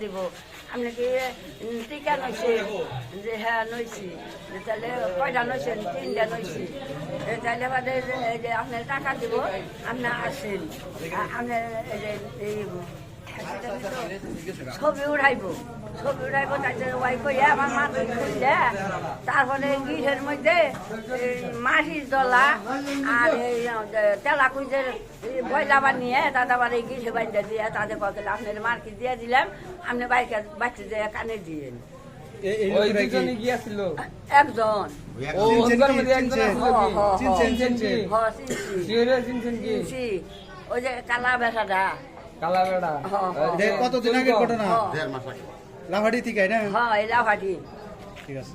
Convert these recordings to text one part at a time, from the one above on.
দিব। আপনি কি টিকা নইছে? যে হ্যাঁ নইছি। তাহলে কয়টা নইছেন তিনটা নইছি। তাহলে বাদে যে টাকা দিব, আপনি আসেন। আপনার ছবি উঠাইব ছবি উঠাইব তারপরে ওয়াই কইয়া আমার মাথা খুললে তারপরে গিঠের মধ্যে মাটির দলা আর তেলা কুইজের বয়লা বানিয়ে তাদের আবার এই গিঠে বান্ধে দিয়ে তাদের কতলে আপনার মার্কেট দিয়ে দিলাম। আপনি বাইকে বাচ্চা দিয়ে কানে দিয়ে। একজন। ওই যে কালা বেড়া কতদিন আগের ঘটনা? না? হ্যাঁ লাভাটি ঠিক আছে।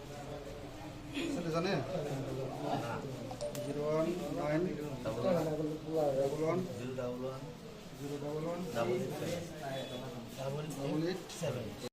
জানে zero one nine double one zero double one double eight